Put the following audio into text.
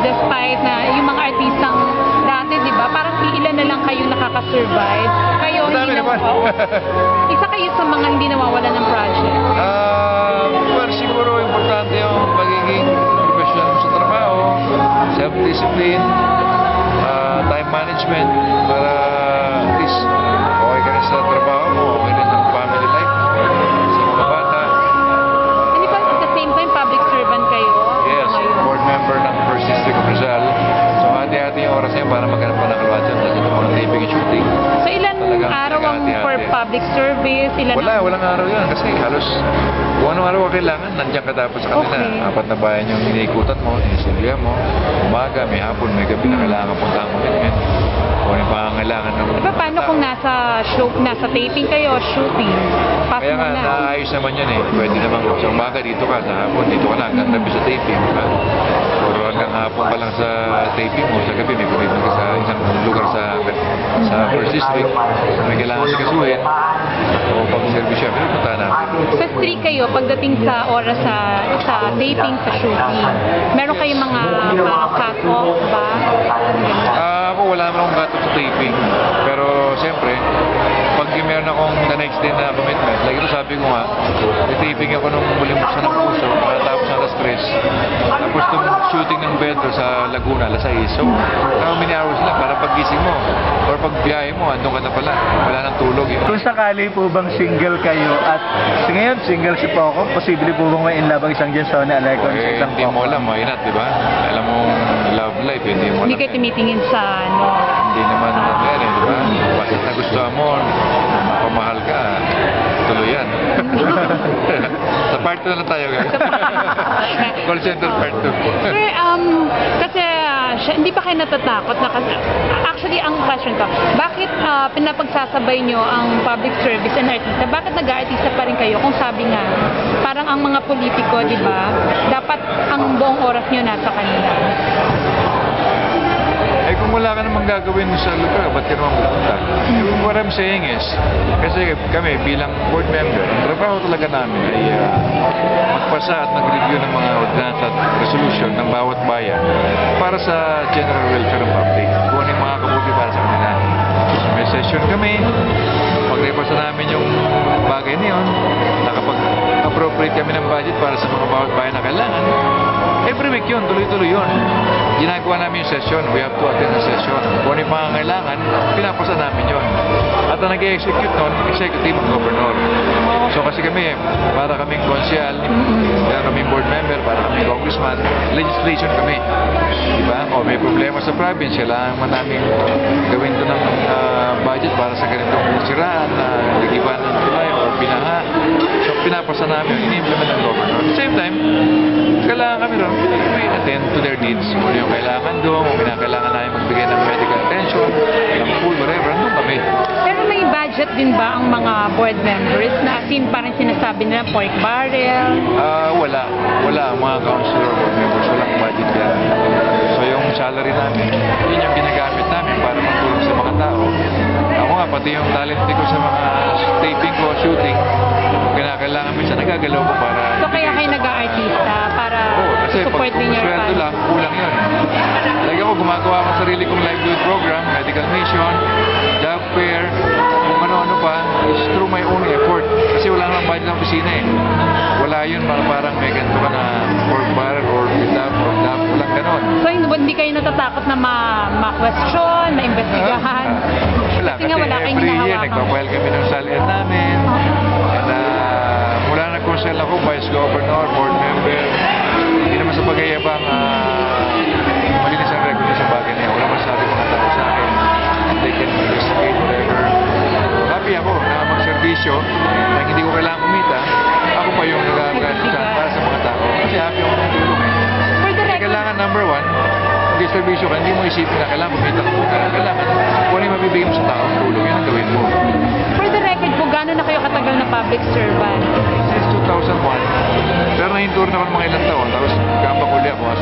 despite na yung mga artistang dati, di ba, parang ilan na lang kayo nakaka-survive. Kayo, Madami hindi naman. Oo. Isa kayo sa mga hindi nawawala ng project. Ah, well, siguro importante yung pagiging professional sa trabaho, self-discipline, ah, time management, para maghanap pa ng kalwatsan kasi ito mga taping and shooting. So ilan Talagang araw ang for public service? Ilan Wala, ang... walang araw yan kasi halos kung anong araw ka kailangan, nandiyan ka dapat sa kanila. Okay. Apat na bayan yung iniikutan mo, inisilya mo, umaga, may hapon, may gabi na kailangan ka punta ang commitment. Kung ano yung pangangailangan ng Diba, paano kung nasa show, nasa taping kayo, shooting? Pass Kaya mo nga, na. naayos naman yan eh. Pwede naman sa umaga dito ka, sa hapon dito ka na, hanggang gabi sa taping. Ha? Or hanggang hapon ka lang sa taping mo, sa gabi may commitment ka sa isang lugar sa sa First District. May kailangan sa kasuhin. O pag-service siya, pinupunta natin. Sa street kayo, pagdating sa oras sa sa taping, sa shooting, meron kayong mga parang cut-off ba? Ganun. Ah, wala naman akong gato sa taping. Pero siyempre, pag meron akong the next day na commitment, like ito sabi ko nga, taping ako nung muling buksan ng puso, matapos ng alas 3. Tapos itong shooting ng Pedro sa Laguna, alas 6. So, how many hours lang para paggising mo or pag biyahe mo, andun ka na pala. Wala nang tulog. Eh. Kung sakali po bang single kayo at sa ngayon single si Poco, posible po bang may in love ang isang Jensone Alecon sa Eh, isang hindi mo alam, why not, di ba? Alam mo, love life, eh, hindi mo. Hindi kayo eh. tumitingin sa ano. Hindi naman nangyari, di ba? Basta nagustuhan mo, pamahal ka, tuloy yan. Sa part 2 na lang tayo, guys. Call center part 2. Sir, um, kasi siya- hindi pa kayo natatakot na kasi, actually, ang question ko, bakit ah, pinapagsasabay nyo ang public service and artista? Bakit nag-aartista pa rin kayo? Kung sabi nga, parang ang mga politiko, di ba, dapat ang buong oras nyo nasa kanila. Kung wala ka namang gagawin sa lugar, ba't ka naman pupunta? What I'm saying is, kasi kami bilang board member, ang trabaho talaga namin ay ah, magpasa at mag-review ng mga ordinance at resolution ng bawat bayan para sa general welfare ng public. Kung ano yung mga kabuti para sa kanila. So may session kami, pag-repasa namin yung bagay na yun, nakapag-appropriate kami ng budget para sa mga bawat bayan na kailangan. Every week yun, tuloy-tuloy yun. Ginagawa namin yung session, we have to attend the session. Kung ano yung mga kailangan, pinapasa namin yun. At ang nag-execute nun, executive at governor. So kasi kami, para kaming konsyal, para kaming board member, para kaming congressman, legislation kami. Diba? O may problema sa province, kailangan man namin gawin doon ng ah, budget para sa ganitong siraan na nagiba ng tulay o binaha. So pinapasa namin, ini-implement ng governor. At the same time, kailangan kami ron, may attend to their needs. Kung yung kailangan doon, kung kailangan namin magbigay ng medical attention, ng food, whatever, andun kami. Pero may budget din ba ang mga board members na as in parang sinasabi nila pork barrel? Ah, wala. Wala. Ang mga councilor board members, walang budget yan. So yung salary namin, yun yung ginagamit namin para matulong sa mga tao. Ako nga, pati yung talent ko sa mga taping ko, shooting, kung kinakailangan minsan nagagalaw ko para... So kaya kayo nag-aartista para Oo, kasi support din your fans? lang, kulang yun. Lagi ako gumagawa akong sarili kong livelihood program, medical mission, job fair, kung ano-ano pa, is through my own effort. Kasi wala namang budget ng opisina eh. Wala yun, para parang may ganito ka na pork barrel or dap or dap, walang ganon. So hindi, kayo natatakot na ma- ma-question, ma-investigahan? Wala, Kasi nga wala kayong every year, nagpa-file kami ng salary namin. Uh, na konsel ako, vice governor, board member. Hindi naman sa pagayabang, uh, malinis ang record sa bagay na yan. Wala masabi mga tao sa akin. They can investigate whatever. Happy ako na magserbisyo na hindi ko kailangan kumita. Ako pa yung nagagalit para sa mga tao. Kasi happy ako ng tulong eh. Kasi kailangan number one, hindi servisyo ka, hindi mo isipin na kailangan kumita ka muna. Kailangan, kung ano yung mabibigay mo sa tao, tulong yan ang gawin mo. for the record po, gano'n na kayo katagal na public servant? Since 2001, pero nahintur naman mga ilang taon, tapos kambak uli ako as